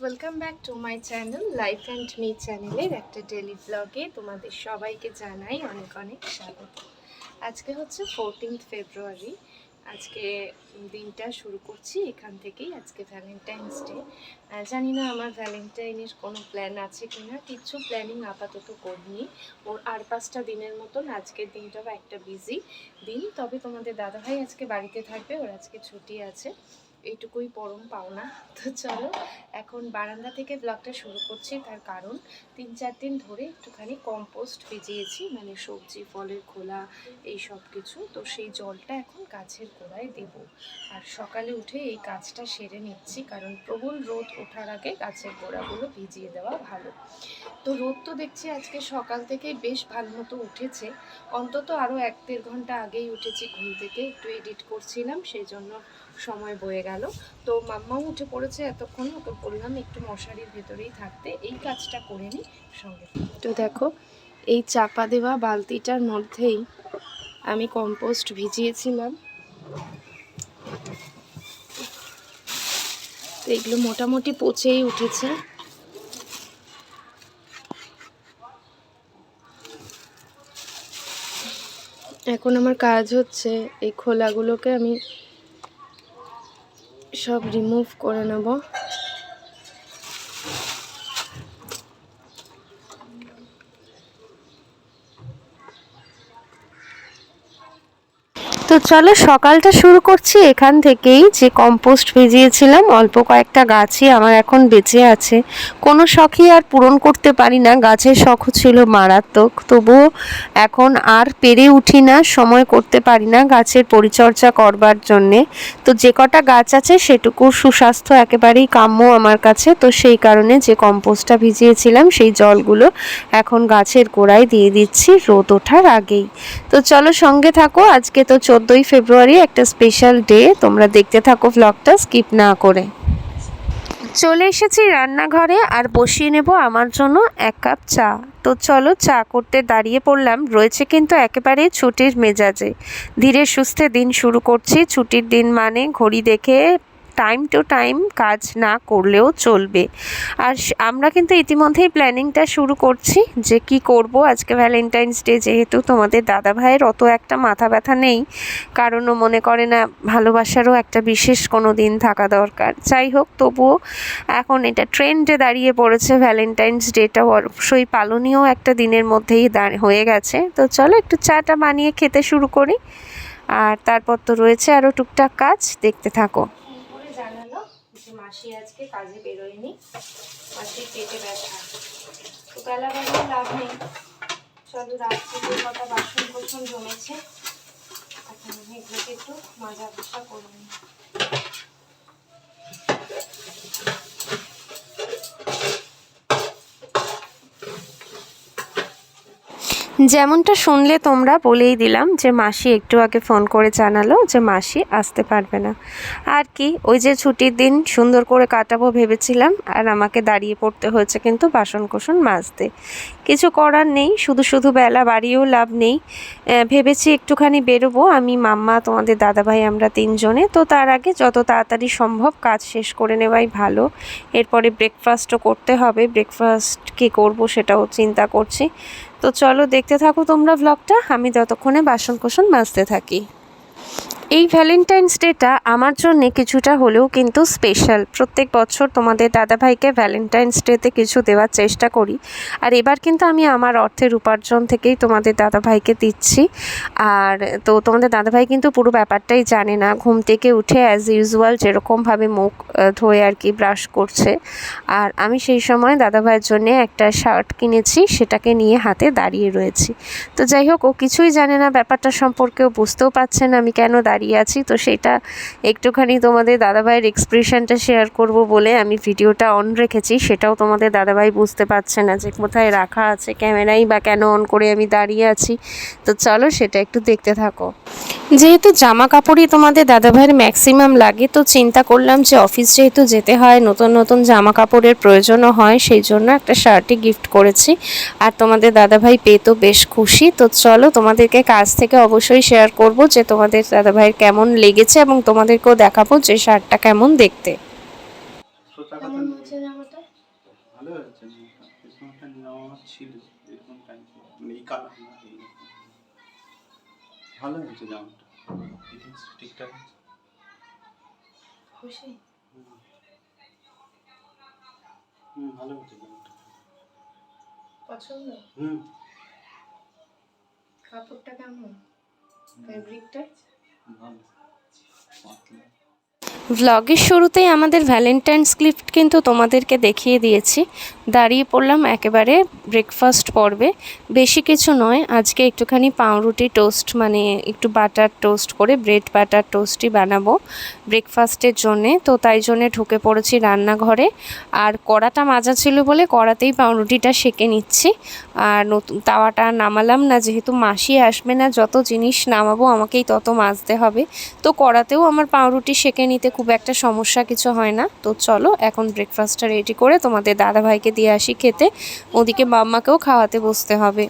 Welcome back to my channel life and me চ্যানেলের একটা daily ব্লগে তোমাদের সবাইকে জানাই অনেক অনেক স্বাগত। আজকে হচ্ছে ফোরটিন্থ ফেব্রুয়ারি আজকে দিনটা শুরু করছি এখান থেকেই, আজকে ভ্যালেন্টাইন্স ডে জানি না আমার ভ্যালেন্টাইনের কোনো প্ল্যান আছে কি না কিচ্ছু প্ল্যানিং আপাতত করিনি। ওর আর পাঁচটা দিনের মতন আজকের দিনটাও একটা বিজি দিন। তবে তোমাদের দাদাভাই আজকে বাড়িতে থাকবে, ওর আজকে ছুটি আছে। এইটুকুই পরম পাওনা। তো চলো, এখন বারান্দা থেকে ব্লগটা শুরু করছি তার কারণ, তিন চার দিন ধরে একটুখানি কম্পোস্ট ভিজিয়েছি মানে সবজি, ফলের খোলা, এই সব কিছু। তো সেই জলটা এখন গাছের গোড়ায় দেব। আর সকালে উঠে এই কাজটা সেরে নিচ্ছি, কারণ প্রবল রোদ ওঠার আগে গাছের গোড়াগুলো ভিজিয়ে দেওয়া ভালো। তো রোদ তো দেখছি আজকে সকাল থেকে বেশ ভালো মতো উঠেছে। অন্তত আরও এক দেড় ঘণ্টা আগেই উঠেছি, ঘুম থেকে একটু এডিট করছিলাম, সেই জন্য সময় বয়ে গেল। তো মাম্মাও উঠে পড়েছে এতক্ষণ, ওকে বললাম একটু মশারির ভেতরেই থাকতে। এই কাজটা করে নিই সঙ্গে তো দেখো, এই চাপা দেওয়া বালতিটার মধ্যেই আমি কম্পোস্ট ভিজিয়েছিলাম। তো এগুলো মোটামুটি পচেই উঠেছে। এখন আমার কাজ হচ্ছে এই খোলাগুলোকে আমি সব রিমুভ করে নেব। তো চলো সকালটা শুরু করছি। এখান থেকেই যে কম্পোস্ট ভিজিয়েছিলাম, অল্প কয়েকটা গাছই আমার এখন বেঁচে আছে। কোনো শখই আর পূরণ করতে পারি না, গাছের শখও ছিল মারাত্মক। তবুও এখন আর পেরে উঠি না, সময় করতে পারি না গাছের পরিচর্যা করবার জন্যে। তো যে কটা গাছ আছে সেটুকু সুস্বাস্থ্য একেবারেই কাম্য আমার কাছে। তো সেই কারণে যে কম্পোস্টটা ভিজিয়েছিলাম, সেই জলগুলো এখন গাছের গোড়ায় দিয়ে দিচ্ছি রোদ ওঠার আগেই। তো চলো সঙ্গে থাকো, আজকে তো চোদ্দোই ফেব্রুয়ারি একটা স্পেশাল ডে তোমরা দেখতে থাকো ভ্লগটা স্কিপ না করে। চলে এসেছি রান্নাঘরে আর বসিয়ে নেব আমার জন্য এক কাপ চা। তো চলো চা করতে দাঁড়িয়ে পড়লাম। রয়েছে কিন্তু একেবারে ছুটির মেজাজে। ধীরে সুস্থে দিন শুরু করছি। ছুটির দিন মানে ঘড়ি দেখে টাইম টু টাইম কাজ না করলেও চলবে। আর আমরা কিন্তু ইতিমধ্যেই প্ল্যানিংটা শুরু করছি যে কি করব। আজকে ভ্যালেন্টাইন্স ডে যেহেতু তোমাদের দাদা ভাইয়ের অত একটা মাথা ব্যথা নেই, কারণ ও মনে করে না ভালোবাসারও একটা বিশেষ কোনো দিন থাকা দরকার। যাই হোক, তবুও এখন এটা ট্রেন্ডে দাঁড়িয়ে পড়েছে ভ্যালেন্টাইন্স ডেটা অবশ্যই পালনীয় একটা দিনের মধ্যেই হয়ে গেছে। তো চলো একটু চাটা বানিয়ে খেতে শুরু করি। আর তারপর তো রয়েছে আরও টুকটাক কাজ। দেখতে থাকো। মাসি আজকে কাজে বেরোয়নি। মাসির পেটে ব্যথা। তো বেলা বেলা লাভ নেই। চলো রাত্রিতে কটা বাসন কোসন জমেছে। এখন এগুলোকে একটু মাজা ঘষা করে নিই। যেমনটা শুনলে তোমরা বলেই দিলাম যে মাসি একটু আগে ফোন করে জানালো যে মাসি আসতে পারবে না। আর কি, ওই যে ছুটির দিন সুন্দর করে কাটাবো ভেবেছিলাম, আর আমাকে দাঁড়িয়ে পড়তে হয়েছে কিন্তু বাসন কোসন মাজতে। কিছু করার নেই, শুধু শুধু বেলা বাড়িয়েও লাভ নেই। ভেবেছি একটুখানি বেরোবো, আমি মাম্মা, তোমাদের দাদাভাই, আমরা তিনজনে। তো তার আগে যত তাড়াতাড়ি সম্ভব কাজ শেষ করে নেওয়াই ভালো। এরপরে ব্রেকফাস্টও করতে হবে। ব্রেকফাস্ট কী করব সেটাও চিন্তা করছি। তো চলো দেখতে থাকো তোমরা ব্লগটা আমি যতক্ষণে বাসন কোসন মাজতে থাকি। এই ভ্যালেন্টাইন্স ডেটা আমার জন্যে কিছুটা হলেও কিন্তু স্পেশাল প্রত্যেক বছর তোমাদের দাদাভাইকে ভ্যালেন্টাইন্স ডেতে কিছু দেওয়ার চেষ্টা করি। আর এবার কিন্তু আমি আমার অর্থের উপার্জন থেকেই তোমাদের দাদাভাইকে দিচ্ছি। আর তো তোমাদের দাদাভাই কিন্তু পুরো ব্যাপারটাই জানে না। ঘুম থেকে উঠে অ্যাজ ইউজুয়াল যেরকমভাবে মুখ ধোয়ে আর কি ব্রাশ করছে। আর আমি সেই সময় দাদাভাইয়ের জন্য একটা শার্ট কিনেছি, সেটাকে নিয়ে হাতে দাঁড়িয়ে রয়েছি। তো যাই হোক, ও কিছুই জানে না, ব্যাপারটা সম্পর্কেও বুঝতেও পারছে না, আমি কেন দাঁড়িয়ে আছি। তো সেটা একটুখানি তোমাদের দাদাভাইয়ের এক্সপ্রেশনটা শেয়ার করব বলে আমি ভিডিওটা অন রেখেছি। সেটাও তোমাদের দাদাভাই বুঝতে পারছে না যে কোথায় রাখা আছে ক্যামেরাই বা কেন অন করে আমি দাঁড়িয়ে আছি। তো চলো সেটা একটু দেখতে থাকো। যেহেতু জামা কাপড়ই তোমাদের দাদাভাইয়ের ম্যাক্সিমাম লাগে, তো চিন্তা করলাম যে অফিস যেহেতু যেতে হয়, নতুন নতুন জামা কাপড়ের প্রয়োজনও হয়, সেই জন্য একটা শার্টই গিফট করেছি। আর তোমাদের দাদাভাই পেয়ে তো বেশ খুশি। তো চলো তোমাদেরকে কাজ থেকে অবশ্যই শেয়ার করব যে তোমাদের দাদাভাইয়ের কেমন লেগেছে এবং তোমাদেরকেও দেখাবো যে শার্টটা কেমন দেখতে। কাপড়টা কেমন? ফেব্রিকটা ভালো পাতলা ভ্লগের শুরুতেই আমাদের ভ্যালেন্টাইন্স গিফট কিন্তু তোমাদেরকে দেখিয়ে দিয়েছি। দাঁড়িয়ে পড়লাম একেবারে ব্রেকফাস্ট পর্বে। বেশি কিছু নয়, আজকে একটুখানি পাউরুটি টোস্ট মানে একটু বাটার টোস্ট করে ব্রেড বাটার টোস্টই বানাবো ব্রেকফাস্টের জন্যে। তো তাই জন্যে ঢুকে পড়েছি রান্নাঘরে। আর কড়াটা মাজা ছিল বলে কড়াতেই পাউরুটিটা সেঁকে নিচ্ছি। আর নতুন তাওয়াটা নামালাম না, যেহেতু মাসি আসবে না, যত জিনিস নামাবো আমাকেই তত মাজতে হবে। তো কড়াতেও আমার পাউরুটি সেঁকে নিতে খুব একটা সমস্যা কিছু হয় না। তো চলো, এখন ব্রেকফাস্টটা রেডি করে তোমাদের দাদাভাইকে দিয়ে আসি খেতে। ওদিকে মাম্মাকেও খাওয়াতে বসতে হবে।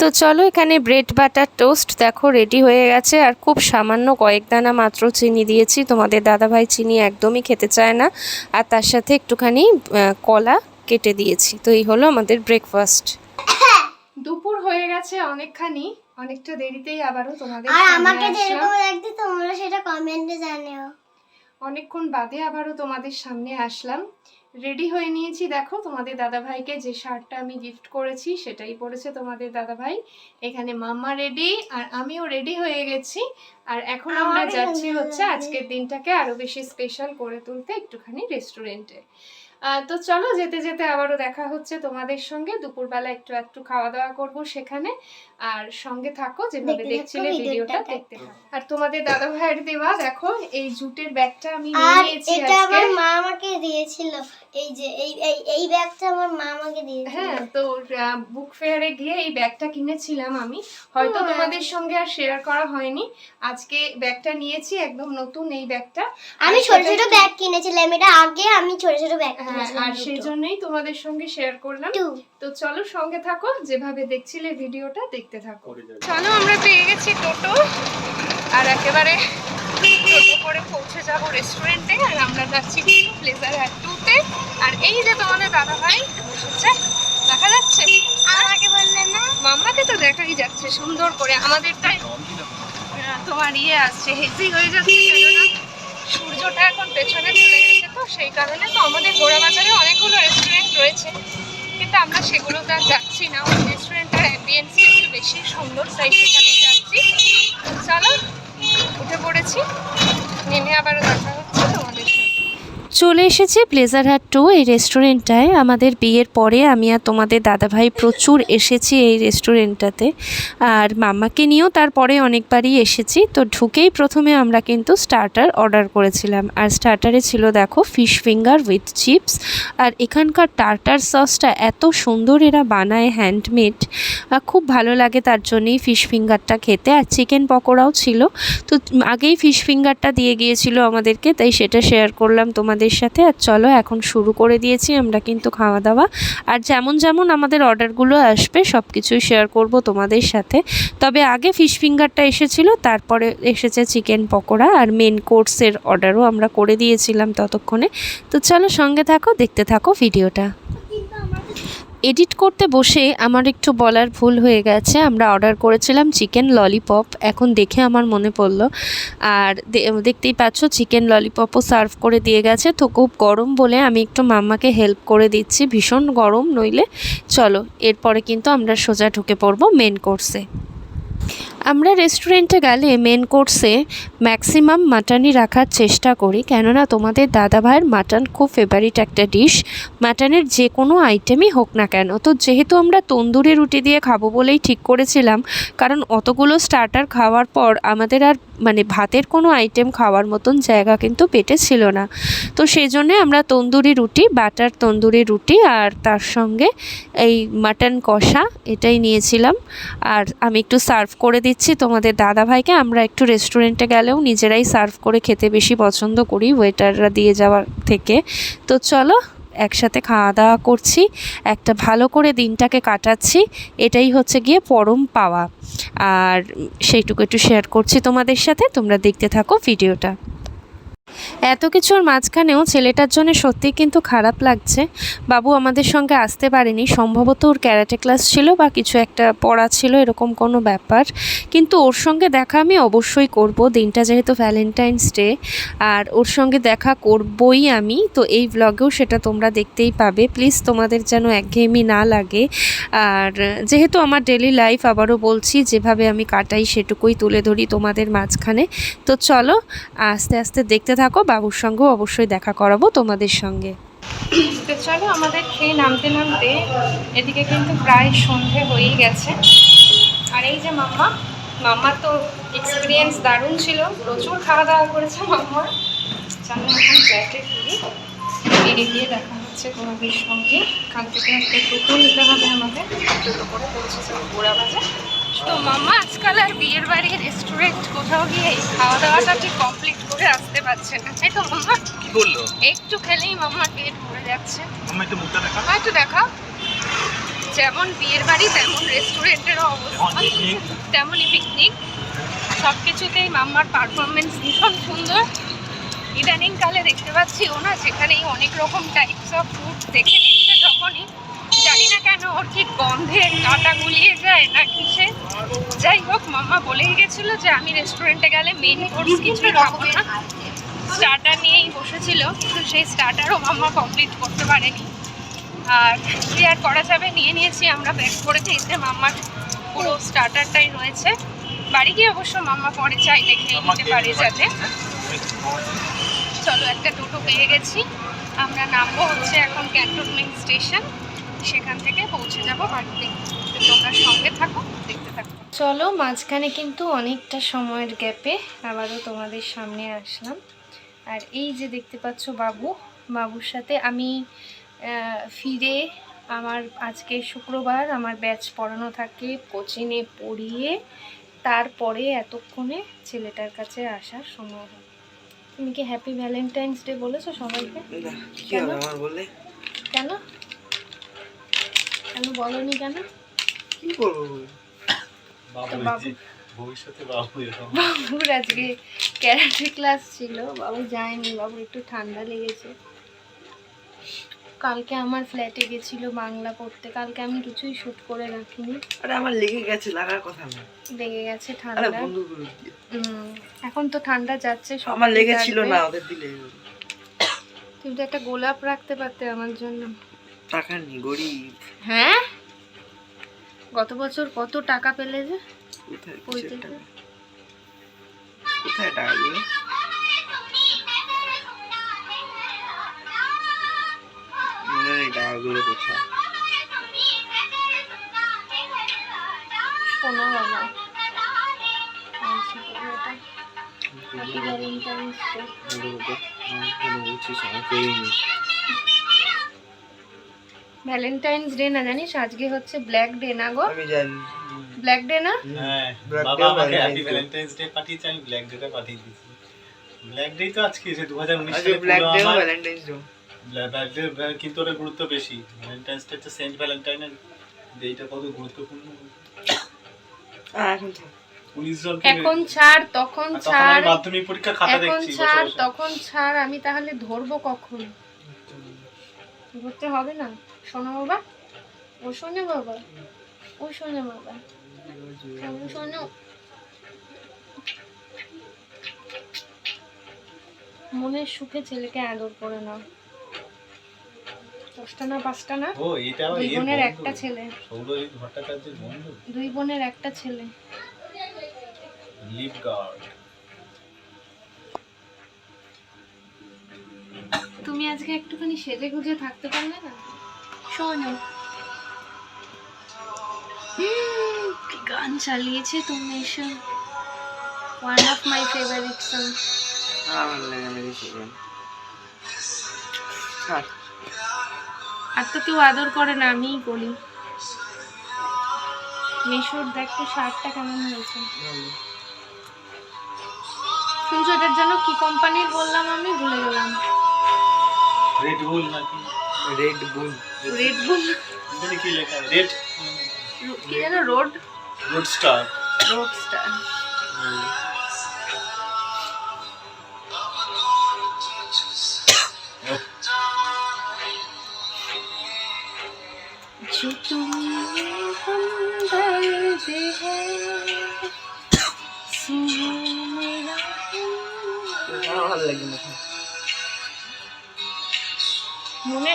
তো চলো এখানে ব্রেড বাটার টোস্ট দেখো রেডি হয়ে গেছে। আর খুব সামান্য কয়েক দানা মাত্র চিনি দিয়েছি। তোমাদের দাদাভাই চিনি একদমই খেতে চায় না। আর তার সাথে একটুখানি কলা কেটে দিয়েছি। তো এই হলো আমাদের ব্রেকফাস্ট দুপুর হয়ে গেছে অনেকখানি। অনেকটা দেরিতেই আবারও তোমাদের আর আমাকে যেরকম লাগছে তোমরা সেটা কমেন্টে জানিও। অনেকক্ষণ বাদে আবারও তোমাদের সামনে আসলাম। রেডি হয়ে নিয়েছি। দেখো তোমাদের দাদাভাইকে যে শার্টটা আমি গিফট করেছি সেটাই পরেছে তোমাদের দাদাভাই। এখানে মাম্মা রেডি আর আমিও রেডি হয়ে গেছি। আর এখন আমরা যাচ্ছি হচ্ছে আজকের দিনটাকে আরও বেশি স্পেশাল করে তুলতে একটুখানি রেস্টুরেন্টে তো চলো যেতে যেতে আবারও দেখা হচ্ছে তোমাদের সঙ্গে। দুপুরবেলা একটু একটু খাওয়া দাওয়া করব সেখানে। আর সঙ্গে থাকো যেভাবে দেখছিলে ভিডিওটা। দেখতে থাকো। আর তোমাদের দাদা ভাইয়ের দেওয়া দেখো এই জুটের ব্যাগটা আমি নিয়েছি এটা আজকে। আমার মা আমাকে দিয়েছিল। এই যে এই এই এই ব্যাগটা আমার মা আমাকে দিয়েছিল। হ্যাঁ তো বুক ফেয়ারে গিয়ে এই ব্যাগটা কিনেছিলাম আমি। হয়তো তোমাদের সঙ্গে আর শেয়ার করা হয়নি। আজকে ব্যাগটা নিয়েছি একদম নতুন এই ব্যাগটা। আমি ছোট ছোট ব্যাগ কিনেছিলাম এটা আগে আমি ছোট ছোট ব্যাগ হ্যাঁ কিনেছিলাম আর সেই জন্যই তোমাদের সঙ্গে শেয়ার করলাম। তো চলো সঙ্গে থাকো যেভাবে দেখছিলে ভিডিওটা দেখতে থাকো। চলো আমরা পেয়ে গেছি টোটো। আর একেবারে টোটো করে পৌঁছে যাব রেস্টুরেন্টে আর আমরা যাচ্ছি প্লেজার হ্যাট টুতে আর এই যে তোমাদের দাদা ভাই বসেছে দেখা যাচ্ছে? আমাকে বললে না? মাম্মাকে তো দেখাই যাচ্ছে সুন্দর করে। আমাদেরটাই তোমার ইয়ে আসছে হেজি হয়ে যাচ্ছে সূর্যটা এখন পেছনে চলে গেছে তো সেই কারণে তো আমাদের গোড়া বাজারে অনেকগুলো রেস্টুরেন্ট রয়েছে। কিন্তু আমরা সেগুলোতে আর যাচ্ছি না, ওই রেস্টুরেন্টের অ্যাম্বিয়েন্সটা একটু বেশি সুন্দর তাই সেখানে যাচ্ছি। চলো, উঠে পড়েছি। নেমে আবারও দেখা চলে এসেছি ব্লেজার হাট টু এই রেস্টুরেন্টটায় আমাদের বিয়ের পরে আমি আর তোমাদের দাদাভাই প্রচুর এসেছি এই রেস্টুরেন্টটাতে আর মাম্মাকে নিয়েও তারপরে অনেকবারই এসেছি। তো ঢুকেই প্রথমে আমরা কিন্তু স্টার্টার অর্ডার করেছিলাম। আর স্টার্টারে ছিল, দেখো ফিশ ফিঙ্গার উইথ চিপস আর এখানকার টার্টার সসটা এত সুন্দর, এরা বানায় হ্যান্ডমেড খুব ভালো লাগে তার জন্যই ফিশ ফিঙ্গারটা খেতে। আর চিকেন পকোড়াও ছিল। তো আগেই ফিশ ফিঙ্গারটা দিয়ে গিয়েছিল আমাদেরকে, তাই সেটা শেয়ার করলাম তোমাদের সাথে। আর চলো, এখন শুরু করে দিয়েছি আমরা কিন্তু খাওয়া দাওয়া। আর যেমন যেমন আমাদের অর্ডারগুলো আসবে সব কিছুই শেয়ার করব তোমাদের সাথে। তবে আগে ফিশ ফিঙ্গারটা এসেছিল, তারপরে এসেছে চিকেন পকোড়া আর মেন কোর্সের অর্ডারও আমরা করে দিয়েছিলাম ততক্ষণে। তো চলো সঙ্গে থাকো, দেখতে থাকো ভিডিওটা এডিট করতে বসে আমার একটু বলার ভুল হয়ে গেছে। আমরা অর্ডার করেছিলাম চিকেন ললিপপ, এখন দেখে আমার মনে পড়ল। আর দেখতেই পাচ্ছ চিকেন ললিপপও সার্ভ করে দিয়ে গেছে। তো খুব গরম বলে আমি একটু মাম্মাকে হেল্প করে দিচ্ছি, ভীষণ গরম নইলে। চলো, এরপরে কিন্তু আমরা সোজা ঢুকে পড়ব মেন কোর্সে। আমরা রেস্টুরেন্টে গেলে মেন কোর্সে ম্যাক্সিমাম মাটনই রাখার চেষ্টা করি। কেননা তোমাদের দাদাভাইয়ের মাটন খুব ফেভারিট একটা ডিশ মাটনের যে কোনো আইটেমই হোক না কেন। তো যেহেতু আমরা তন্দুরি রুটি দিয়ে খাব বলেই ঠিক করেছিলাম, কারণ অতগুলো স্টার্টার খাওয়ার পর আমাদের আর মানে ভাতের কোনো আইটেম খাওয়ার মতন জায়গা কিন্তু পেটে ছিল না। তো সেই জন্যে আমরা তন্দুরি রুটি বাটার তন্দুরি রুটি আর তার সঙ্গে এই মাটন কষা এটাই নিয়েছিলাম। আর আমি একটু সার্ভ করে দিচ্ছি। তোমাদের দাদা ভাইকে আমরা একটু রেস্টুরেন্টে গেলেও নিজেরাই সার্ভ করে খেতে বেশি পছন্দ করি ওয়েটাররা দিয়ে যাওয়ার থেকে। তো চলো, একসাথে খাওয়া দাওয়া করছি। একটা ভালো করে দিনটাকে কাটাচ্ছি। এটাই হচ্ছে গিয়ে পরম পাওয়া। আর সেইটুকু একটু শেয়ার করছি তোমাদের সাথে। তোমরা দেখতে থাকো ভিডিওটা এত কিছুর মাঝখানেও ছেলেটার জন্য সত্যিই কিন্তু খারাপ লাগছে। বাবু আমাদের সঙ্গে আসতে পারেনি। সম্ভবত ওর ক্যারাটে ক্লাস ছিল বা কিছু একটা পড়া ছিল, এরকম কোনো ব্যাপার। কিন্তু ওর সঙ্গে দেখা আমি অবশ্যই করব। দিনটা যেহেতু ভ্যালেন্টাইন্স ডে আর ওর সঙ্গে দেখা করবই আমি। তো এই ব্লগেও সেটা তোমরা দেখতেই পাবে। প্লিজ তোমাদের যেন একঘেয়েমি না লাগে। আর যেহেতু আমার ডেলি লাইফ আবারও বলছি, যেভাবে আমি কাটাই সেটুকুই তুলে ধরি তোমাদের মাঝখানে। তো চলো, আস্তে আস্তে দেখতে থাকো, বাবুর সঙ্গেও অবশ্যই দেখা করাবো তোমাদের সঙ্গে। তো চলো আমাদের খেয়ে নামতে নামতে এদিকে কিন্তু প্রায় সন্ধে হয়েই গেছে। আর এই যে মাম্মা, মাম্মার তো এক্সপিরিয়েন্স দারুণ ছিল, প্রচুর খাওয়া দাওয়া করেছে মাম্মা। চলো এখন ফ্ল্যাটে ফিরি। ফিরে গিয়ে দেখা হচ্ছে তোমাদের সঙ্গে। কাল থেকে একটা টোটো নিতে হবে আমাদের। টোটো করে পৌঁছে যাব, গোড়া বাজে তো মাম্মা আজকাল আর বিয়ের বাড়ি রেস্টুরেন্ট কোথাও গিয়ে এই খাওয়া দাওয়াটা ঠিক কমপ্লিট করে আসতে পারছে না? তাই তো মাম্মা কি বলল? একটু খেলেই মাম্মার পেট ভরে যাচ্ছে। আমার একটু মুখটা দেখা মাম্মা একটু দেখা যেমন বিয়ের বাড়ি তেমন রেস্টুরেন্টেরও অবস্থা। তেমন তেমনই পিকনিক সব কিছুতেই মাম্মার পারফরমেন্স ভীষণ সুন্দর। ইদানিং কালে দেখতে পাচ্ছি ও না যেখানেই অনেক রকম টাইপস অফ ফুড দেখে নিচ্ছে যখনই জানি না কেন ওর ঠিক গন্ধে কাটা গুলিয়ে যায় না কিসে? যাই হোক মাম্মা বলেই গেছিল যে আমি রেস্টুরেন্টে গেলে মেন কোর্স কিছুই খাব না। স্টার্টার নিয়েই বসেছিল কিন্তু সেই স্টার্টারও মাম্মা কমপ্লিট করতে পারেনি। আর কি আর করা যাবে নিয়ে নিয়েছি আমরা ব্যাক করে দিয়েছে মাম্মার পুরো স্টার্টারটাই রয়েছে। বাড়ি গিয়ে অবশ্য মাম্মা পরে চাইলে খেয়ে নিতে পারে যাতে। চলো একটা টোটো পেয়ে গেছি। আমরা নামবো হচ্ছে এখন ক্যান্টনমেন্ট স্টেশন সেখান থেকে পৌঁছে যাব বাড়িতে তোমরা সঙ্গে থাকো দেখতে থাকো। চলো মাঝখানে কিন্তু অনেকটা সময়ের গ্যাপে আবারও তোমাদের সামনে আসলাম। আর এই যে দেখতে পাচ্ছ বাবু বাবুর সাথে আমি ফিরে আমার আজকে শুক্রবার আমার ব্যাচ পড়ানো থাকে কোচিংয়ে পড়িয়ে তারপরে এতক্ষণে ছেলেটার কাছে আসার সময় হয়। তুমি কি হ্যাপি ভ্যালেন্টাইন্স ডে বলেছ সবাইকে? কেন? কেন বলনি কেন? কি করব বাবু তো বাবু- ভবিষ্যতে বাবু এরকম। বাবুর আজকে ক্যারাটে ক্লাস ছিল বাবু যায়নি বাবুর একটু ঠান্ডা লেগেছে। কালকে আমার ফ্ল্যাটে গেছিল বাংলা পড়তে কালকে আমি কিছুই শুট করে রাখিনি। আরে আমার লেগে গেছে লাগার কথা না। লেগে গেছে ঠান্ডা। এখন তো ঠান্ডা যাচ্ছে আমার লেগেছিল না ওদের দিলে। তুমি তো একটা গোলাপ রাখতে পারতে আমার জন্য। টাকা নেই গরিব। হ্যাঁ? গত বছর কত টাকা পেলে যে? কোথায় টাকা কোথায় টাকাগুলো মনে নেই টাকাগুলো কোথায়। শোনো বাবা। আচ্ছা, তবে এটা ভ্যালেন্টাইন্স ডে না জানিস? আজকে হচ্ছে ব্ল্যাক ডে না গো? আমি জানি। ব্ল্যাক ডে না? হ্যাঁ বাবা আমাকে happy Valentine's Day। Valentine's day পাঠিয়েছে আমি ব্ল্যাক ডেটা পাঠিয়ে দিয়েছি। ব্ল্যাক ডে তো আজকে এসে দু হাজার উনিশ আজকে সালে black day valentine's day black day কিন্তু ওটা গুরুত্ব বেশি। ভ্যালেন্টাইন্স ডে হচ্ছে সেন্ট ভ্যালেন্টাইনের ডেটা কত গুরুত্বপূর্ণ। আর এখন এখন ছাড় তখন ছাড়। মাধ্যমিক পরীক্ষা খাতা দেখছি বসে ছাড় তখন ছাড়। আমি তাহলে ধরবো কখন? ধরতে হবে না? শোনো বাবা। ও শোনে বাবা। ও শোনে বাবা। শোনো শোনো? মনের সুখে ছেলেকে আদর করে নাও। দশটা না পাঁচটা না? দুই বোনের একটা ছেলে। দুই বোনের একটা ছেলে। গার্ড। তুমি আজকে একটুখানি সেজে গুজে থাকতে পারলে না? শোনো। কি গান চালিয়েছে তুমি এসব one of my favourite song আমার লেগে লেগেছে গান আর তো কেউ আদর করে না আমিই করি মেশোর দেখতে শার্টটা কেমন হয়েছে। শুনছো এটার জন্য কি কোম্পানির বললাম আমি? ভুলে গেলাম। রেড বুল নাকি? রেড বুল রেড বুল এখানে কি লেখা রেড কি যেন road road star road star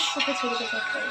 লাগে না মনের সুখে ছবিটা চট করে